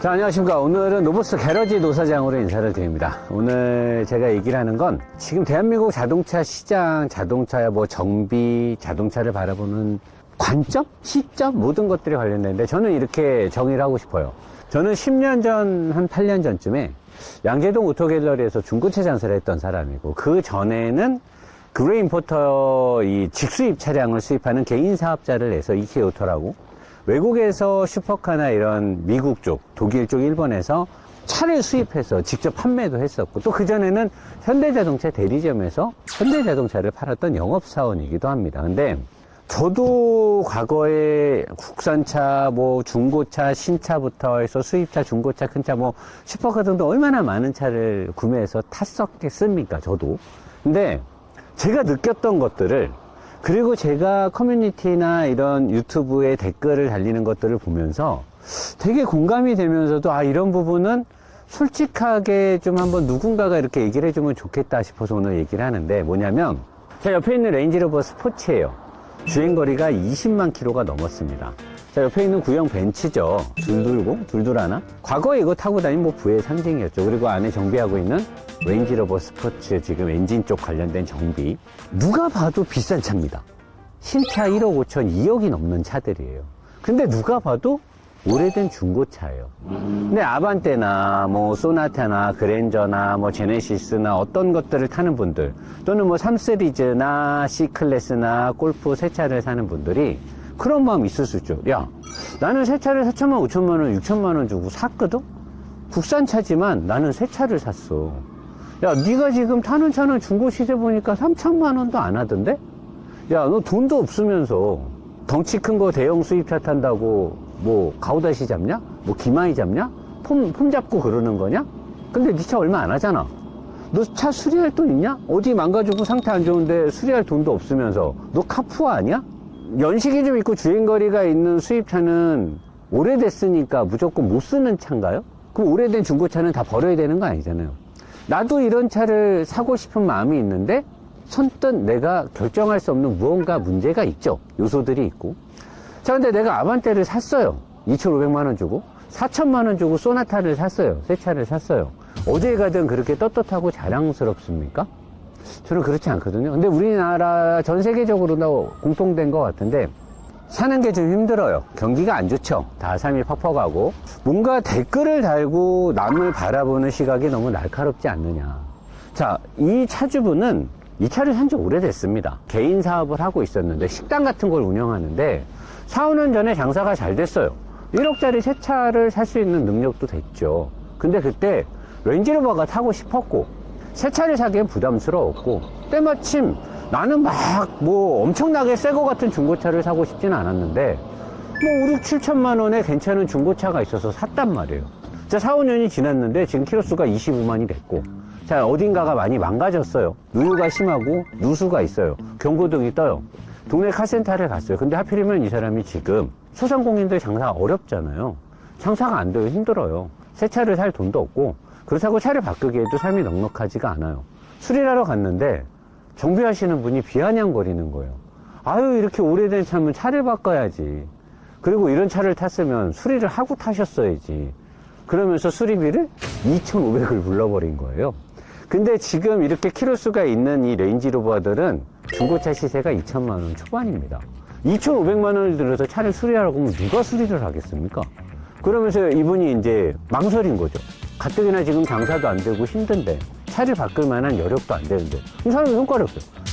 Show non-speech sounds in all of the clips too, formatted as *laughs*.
자, 안녕하십니까. 오늘은 로버스 게러지 노사장으로 인사를 드립니다. 오늘 제가 얘기를 하는 건 지금 대한민국 자동차 시장, 자동차 뭐 정비, 자동차를 바라보는 관점, 시점, 모든 것들이 관련되는데 저는 이렇게 정의를 하고 싶어요. 저는 10년 전, 한 8년 전쯤에 양재동 오토갤러리에서 중고차 장사를 했던 사람이고 그 전에는 그레인포터 이 직수입 차량을 수입하는 개인 사업자를 해서 이케오토라고 외국에서 슈퍼카나 이런 미국 쪽, 독일 쪽, 일본에서 차를 수입해서 직접 판매도 했었고 또 그전에는 현대자동차 대리점에서 현대자동차를 팔았던 영업사원이기도 합니다. 근데 저도 과거에 국산차, 뭐 중고차, 신차부터 해서 수입차, 중고차, 큰 차, 뭐 슈퍼카 등등 얼마나 많은 차를 구매해서 탔었겠습니까? 저도. 근데 제가 느꼈던 것들을 그리고 제가 커뮤니티나 이런 유튜브에 댓글을 달리는 것들을 보면서 되게 공감이 되면서도 아 이런 부분은 솔직하게 좀 한번 누군가가 이렇게 얘기를 해주면 좋겠다 싶어서 오늘 얘기를 하는데 뭐냐면 제 옆에 있는 레인지로버 스포츠예요. 주행거리가 20만 킬로가 넘었습니다 자 옆에 있는 구형 벤츠죠. 둘둘고 둘둘하나? 과거에 이거 타고 다니면 뭐 부의 상징이었죠. 그리고 안에 정비하고 있는 레인지로버 스포츠 지금 엔진 쪽 관련된 정비. 누가 봐도 비싼 차입니다. 신차 1억 5천 2억이 넘는 차들이에요. 근데 누가 봐도 오래된 중고차예요. 근데 아반떼나 뭐 소나타나 그랜저나 뭐 제네시스나 어떤 것들을 타는 분들 또는 뭐 3시리즈나 C클래스나 골프 새 차를 사는 분들이 그런 마음 있을 수 있죠 야 나는 새 차를 4천만 5천만 원 6천만 원 주고 샀거든 국산 차지만 나는 새 차를 샀어 야 네가 지금 타는 차는 중고 시세 보니까 3천만 원도 안 하던데 야 너 돈도 없으면서 덩치 큰 거 대형 수입차 탄다고 뭐 가오다시 잡냐? 뭐 기마이 잡냐? 폼, 폼 잡고 그러는 거냐? 근데 네 차 얼마 안 하잖아. 너 차 수리할 돈 있냐? 어디 망가지고 상태 안 좋은데 수리할 돈도 없으면서 너 카푸아 아니야? 연식이 좀 있고 주행거리가 있는 수입차는 오래됐으니까 무조건 못 쓰는 차인가요? 그럼 오래된 중고차는 다 버려야 되는 거 아니잖아요. 나도 이런 차를 사고 싶은 마음이 있는데 선뜻 내가 결정할 수 없는 무언가 문제가 있죠. 요소들이 있고. 자, 근데 내가 아반떼를 샀어요. 2,500만 원 주고. 4천만 원 주고 소나타를 샀어요. 새 차를 샀어요. 어딜 가든 그렇게 떳떳하고 자랑스럽습니까? 저는 그렇지 않거든요. 근데 우리나라 전 세계적으로도 공통된 것 같은데 사는 게 좀 힘들어요. 경기가 안 좋죠. 다 삶이 퍽퍽하고 뭔가 댓글을 달고 남을 바라보는 시각이 너무 날카롭지 않느냐. 자, 이 차주분은 이 차를 산 지 오래됐습니다. 개인 사업을 하고 있었는데 식당 같은 걸 운영하는데 4, 5년 전에 장사가 잘 됐어요. 1억짜리 새 차를 살 수 있는 능력도 됐죠. 근데 그때 렌지로버가 타고 싶었고 새 차를 사기엔 부담스러웠고 때마침 나는 막 뭐 엄청나게 새 거 같은 중고차를 사고 싶지는 않았는데 뭐 5, 6, 7천만 원에 괜찮은 중고차가 있어서 샀단 말이에요. 자, 4, 5년이 지났는데 지금 키로수가 25만이 됐고 자, 어딘가가 많이 망가졌어요. 누유가 심하고 누수가 있어요. 경고등이 떠요. 동네 카센터를 갔어요. 근데 하필이면 이 사람이 지금 소상공인들 장사 어렵잖아요. 장사가 안 돼요. 힘들어요. 새 차를 살 돈도 없고 그렇다고 차를 바꾸기에도 삶이 넉넉하지가 않아요. 수리를 하러 갔는데 정비하시는 분이 비아냥거리는 거예요. 아유 이렇게 오래된 차면 차를 바꿔야지. 그리고 이런 차를 탔으면 수리를 하고 타셨어야지. 그러면서 수리비를 2,500을 불러버린 거예요. 근데 지금 이렇게 키로수가 있는 이 레인지로버들은 중고차 시세가 2천만 원 초반입니다. 2,500만 원을 들여서 차를 수리하라고 하면 누가 수리를 하겠습니까? 그러면서 이분이 이제 망설인 거죠. 가뜩이나 지금 장사도 안 되고 힘든데 차를 바꿀 만한 여력도 안 되는데 이 사람이 손가락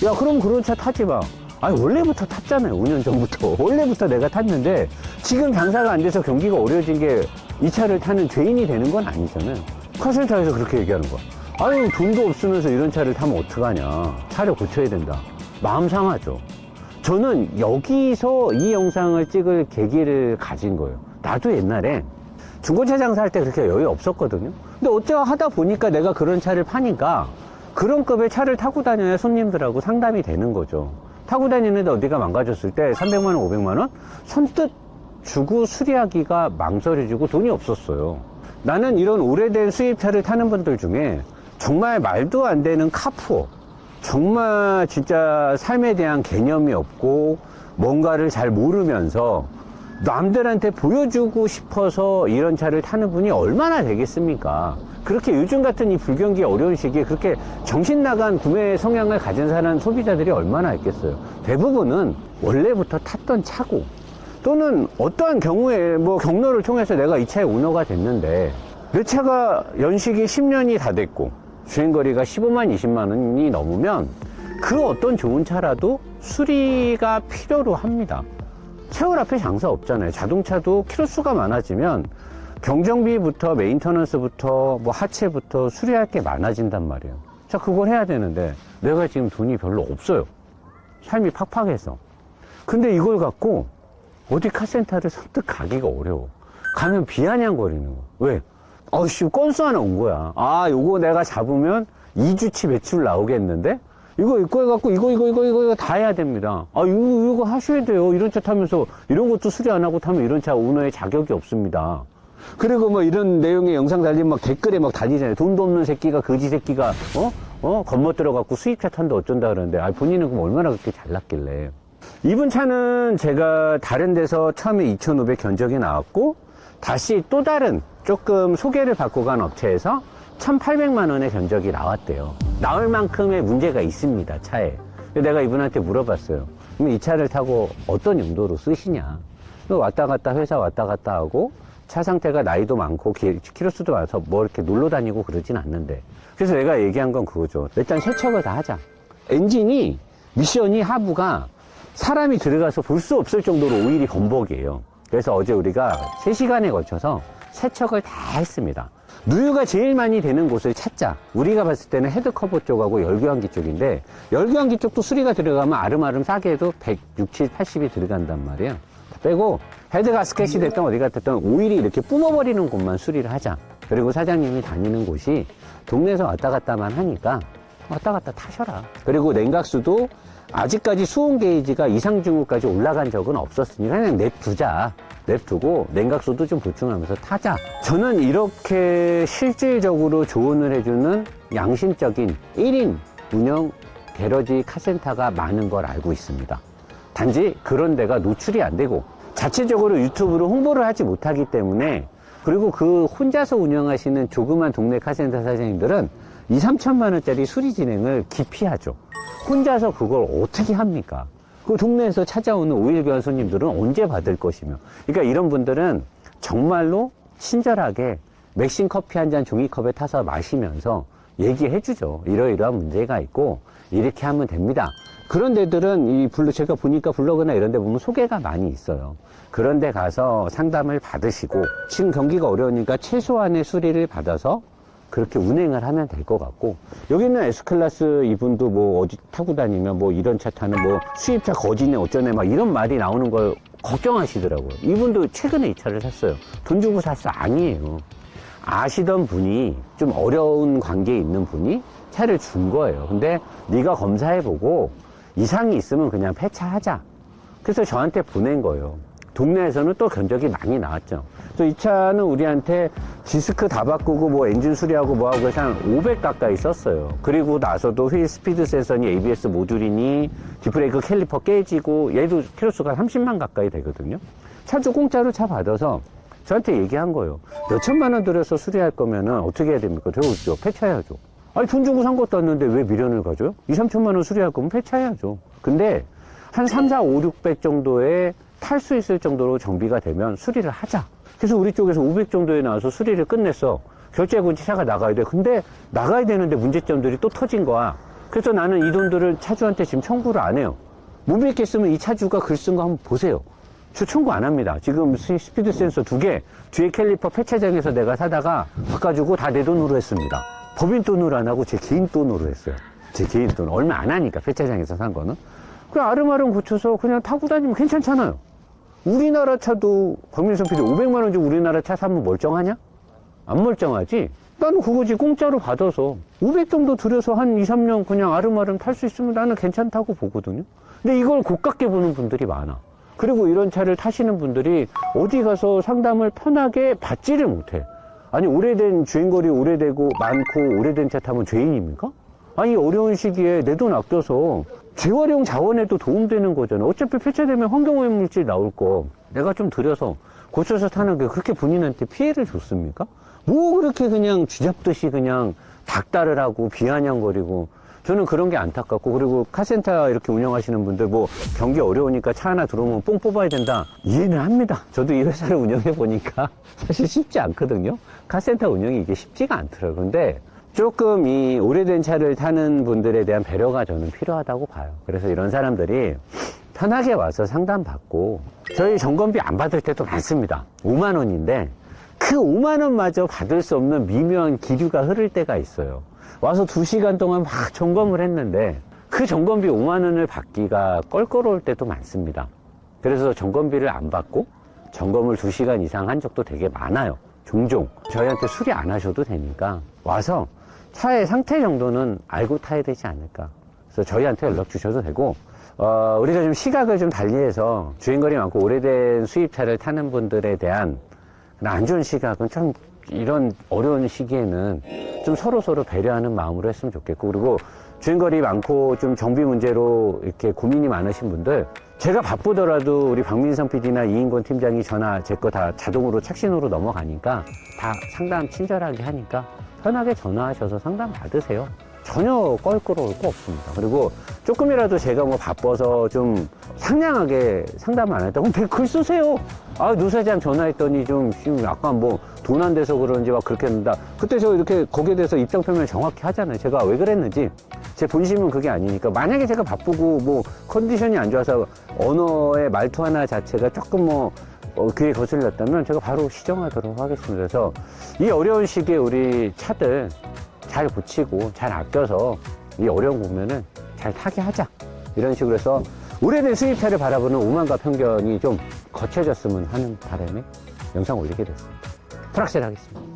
펴. 야 그럼 그런 차 타지 마. 아니 원래부터 탔잖아요. 5년 전부터. *laughs* 원래부터 내가 탔는데 지금 장사가 안 돼서 경기가 어려워진 게 이 차를 타는 죄인이 되는 건 아니잖아요. 카센터에서 그렇게 얘기하는 거야. 아유 돈도 없으면서 이런 차를 타면 어떡하냐. 차를 고쳐야 된다. 마음 상하죠. 저는 여기서 이 영상을 찍을 계기를 가진 거예요. 나도 옛날에 중고차 장사할 때 그렇게 여유 없었거든요. 근데 어쩌 하다 보니까 내가 그런 차를 파니까 그런 급의 차를 타고 다녀야 손님들하고 상담이 되는 거죠. 타고 다니는데 어디가 망가졌을 때 300만 원, 500만 원 선뜻 주고 수리하기가 망설여지고 돈이 없었어요. 나는 이런 오래된 수입차를 타는 분들 중에 정말 말도 안 되는 카푸어, 정말 진짜 삶에 대한 개념이 없고 뭔가를 잘 모르면서 남들한테 보여주고 싶어서 이런 차를 타는 분이 얼마나 되겠습니까? 그렇게 요즘 같은 이 불경기 어려운 시기에 그렇게 정신 나간 구매 성향을 가진 사람 소비자들이 얼마나 있겠어요? 대부분은 원래부터 탔던 차고 또는 어떠한 경우에 뭐 경로를 통해서 내가 이 차의 오너가 됐는데 내 차가 연식이 10년이 다 됐고 주행거리가 15만 20만 원이 넘으면 그 어떤 좋은 차라도 수리가 필요로 합니다. 세월 앞에 장사 없잖아요. 자동차도 키로수가 많아지면 경정비부터 메인터넌스부터 뭐 하체부터 수리할 게 많아진단 말이에요. 자, 그걸 해야 되는데 내가 지금 돈이 별로 없어요. 삶이 팍팍해서. 근데 이걸 갖고 어디 카센터를 선뜻 가기가 어려워. 가면 비아냥거리는 거야. 왜? 아씨, 건수 하나 온 거야. 아, 요거 내가 잡으면 2주치 매출 나오겠는데? 이거, 이거 해갖고, 이거, 이거, 이거, 이거, 다 해야 됩니다. 아, 이거, 이거 하셔야 돼요. 이런 차 타면서, 이런 것도 수리 안 하고 타면 이런 차 오너의 자격이 없습니다. 그리고 뭐 이런 내용의 영상 달리면 막 댓글에 막 달리잖아요. 돈도 없는 새끼가, 거지 새끼가, 어? 어? 겉멋들어 갖고 수입차 탄다 어쩐다 그러는데, 아, 본인은 그럼 얼마나 그렇게 잘났길래. 이분 차는 제가 다른 데서 처음에 2,500 견적이 나왔고, 다시 또 다른 조금 소개를 받고 간 업체에서 1,800만 원의 견적이 나왔대요. 나올 만큼의 문제가 있습니다, 차에. 내가 이분한테 물어봤어요. 그럼 이 차를 타고 어떤 용도로 쓰시냐? 왔다 갔다 회사 왔다 갔다 하고 차 상태가 나이도 많고 기- 키로수도 많아서 뭐 이렇게 놀러 다니고 그러진 않는데. 그래서 내가 얘기한 건 그거죠. 일단 세척을 다 하자. 엔진이 미션이 하부가 사람이 들어가서 볼 수 없을 정도로 오일이 범벅이에요. 그래서 어제 우리가 3시간에 걸쳐서 세척을 다 했습니다. 누유가 제일 많이 되는 곳을 찾자. 우리가 봤을 때는 헤드커버 쪽하고 열교환기 쪽인데 열교환기 쪽도 수리가 들어가면 아름아름 싸게 해도 160, 80이 들어간단 말이에요. 빼고 헤드 가스켓이 됐던 어디가 됐던 오일이 이렇게 뿜어버리는 곳만 수리를 하자. 그리고 사장님이 다니는 곳이 동네에서 왔다 갔다만 하니까 왔다 갔다 타셔라. 그리고 냉각수도 아직까지 수온 게이지가 이상 중후까지 올라간 적은 없었으니까 그냥 냅두자. 냅두고 냉각수도 좀 보충하면서 타자. 저는 이렇게 실질적으로 조언을 해주는 양심적인 1인 운영 게러지 카센터가 많은 걸 알고 있습니다. 단지 그런 데가 노출이 안 되고 자체적으로 유튜브로 홍보를 하지 못하기 때문에 그리고 그 혼자서 운영하시는 조그만 동네 카센터 사장님들은 2, 3천만 원짜리 수리 진행을 기피하죠. 혼자서 그걸 어떻게 합니까? 그 동네에서 찾아오는 오일 교환 손님들은 언제 받을 것이며. 그러니까 이런 분들은 정말로 친절하게 맥신 커피 한 잔 종이컵에 타서 마시면서 얘기해 주죠. 이러이러한 문제가 있고 이렇게 하면 됩니다. 그런 데들은 이 블로 제가 보니까 블로그나 이런 데 보면 소개가 많이 있어요. 그런 데 가서 상담을 받으시고 지금 경기가 어려우니까 최소한의 수리를 받아서 그렇게 운행을 하면 될 것 같고 여기 있는 S클래스 이분도 뭐 어디 타고 다니면 뭐 이런 차 타는 뭐 수입차 거지네 어쩌네 막 이런 말이 나오는 걸 걱정하시더라고요. 이분도 최근에 이 차를 샀어요. 돈 주고 샀어 아니에요. 아시던 분이 좀 어려운 관계에 있는 분이 차를 준 거예요. 근데 네가 검사해보고 이상이 있으면 그냥 폐차하자. 그래서 저한테 보낸 거예요. 동네에서는 또 견적이 많이 나왔죠. 그래서 이 차는 우리한테 디스크 다 바꾸고 뭐 엔진 수리하고 뭐하고 해서 한 500 가까이 썼어요. 그리고 나서도 휠 스피드 센서니 ABS 모듈이니 디프레이크 캘리퍼 깨지고 얘도 키로수가 30만 가까이 되거든요. 차주 공짜로 차 받아서 저한테 얘기한 거예요. 몇 천만 원 들여서 수리할 거면은 어떻게 해야 됩니까? 되오죠. 폐차해야죠. 아니, 돈 주고 산 것도 아닌데 왜 미련을 가져요? 2, 3천만 원 수리할 거면 폐차해야죠. 근데 한 3, 4, 5, 600 정도에 탈 수 있을 정도로 정비가 되면 수리를 하자. 그래서 우리 쪽에서 500 정도에 나와서 수리를 끝냈어. 이제 차가 나가야 돼. 근데 나가야 되는데 문제점들이 또 터진 거야. 그래서 나는 이 돈들을 차주한테 지금 청구를 안 해요. 못 믿겠으면 이 차주가 글 쓴 거 한번 보세요. 저 청구 안 합니다. 지금 스- 스피드 센서 두 개, 뒤에 캘리퍼 폐차장에서 내가 사다가 바꿔주고 다 내 돈으로 했습니다. 법인 돈으로 안 하고 제 개인 돈으로 했어요. 제 개인 돈. 얼마 안 하니까 폐차장에서 산 거는. 그 아름아름 고쳐서 그냥 타고 다니면 괜찮잖아요. 우리나라 차도 박민선 PD 500만 원 주고 우리나라 차 사면 멀쩡하냐? 안 멀쩡하지? 나는 그거지 공짜로 받아서 500 정도 들여서 한 2, 3년 그냥 아름아름 탈 수 있으면 나는 괜찮다고 보거든요. 근데 이걸 고깝게 보는 분들이 많아. 그리고 이런 차를 타시는 분들이 어디 가서 상담을 편하게 받지를 못해. 아니 오래된 주행거리 오래되고 많고 오래된 차 타면 죄인입니까? 아니 어려운 시기에 내 돈 아껴서 재활용 자원에도 도움되는 거잖아. 어차피 폐차되면 환경오염 물질 나올 거. 내가 좀 들여서 고쳐서 타는 게 그렇게 본인한테 피해를 줬습니까? 뭐 그렇게 그냥 쥐잡듯이 그냥 닥달을 하고 비아냥거리고 저는 그런 게 안타깝고 그리고 카센터 이렇게 운영하시는 분들 뭐 경기 어려우니까 차 하나 들어오면 뽕 뽑아야 된다 이해는 합니다 저도 이 회사를 운영해 보니까 *laughs* 사실 쉽지 않거든요 카센터 운영이 이게 쉽지가 않더라고요 근데 조금 이 오래된 차를 타는 분들에 대한 배려가 저는 필요하다고 봐요 그래서 이런 사람들이 편하게 와서 상담받고 저희 점검비 안 받을 때도 많습니다 5만 원인데 그 5만 원마저 받을 수 없는 미묘한 기류가 흐를 때가 있어요. 와서 2시간 동안 막 점검을 했는데 그 점검비 5만 원을 받기가 껄끄러울 때도 많습니다. 그래서 점검비를 안 받고 점검을 2시간 이상 한 적도 되게 많아요. 종종. 저희한테 수리 안 하셔도 되니까 와서 차의 상태 정도는 알고 타야 되지 않을까. 그래서 저희한테 연락 주셔도 되고 어, 우리가 좀 시각을 좀 달리해서 주행거리 많고 오래된 수입차를 타는 분들에 대한 안 좋은 시각은 참 이런 어려운 시기에는 좀 서로 서로 배려하는 마음으로 했으면 좋겠고 그리고 주행거리 많고 좀 정비 문제로 이렇게 고민이 많으신 분들 제가 바쁘더라도 우리 박민성 PD나 이인권 팀장이 전화 제 거 다 자동으로 착신으로 넘어가니까 다 상담 친절하게 하니까 편하게 전화하셔서 상담 받으세요. 전혀 껄끄러울 거 없습니다. 그리고 조금이라도 제가 뭐 바빠서 좀 상냥하게 상담 안 했다. 그럼 댓글 쓰세요. 아, 노사장 전화했더니 좀, 지금 약간 뭐, 돈 안 돼서 그런지 막 그렇게 했는다. 그때 저 이렇게 거기에 대해서 입장 표명을 정확히 하잖아요. 제가 왜 그랬는지. 제 본심은 그게 아니니까. 만약에 제가 바쁘고 뭐, 컨디션이 안 좋아서 언어의 말투 하나 자체가 조금 뭐, 어, 귀에 거슬렸다면 제가 바로 시정하도록 하겠습니다. 그래서 이 어려운 시기에 우리 차들 잘 고치고 잘 아껴서 이 어려운 국면을 잘 타게 하자. 이런 식으로 해서 오래된 수입차를 바라보는 오만과 편견이 좀 거쳐졌으면 하는 바람에 영상 올리게 됐습니다. 프락셀 하겠습니다.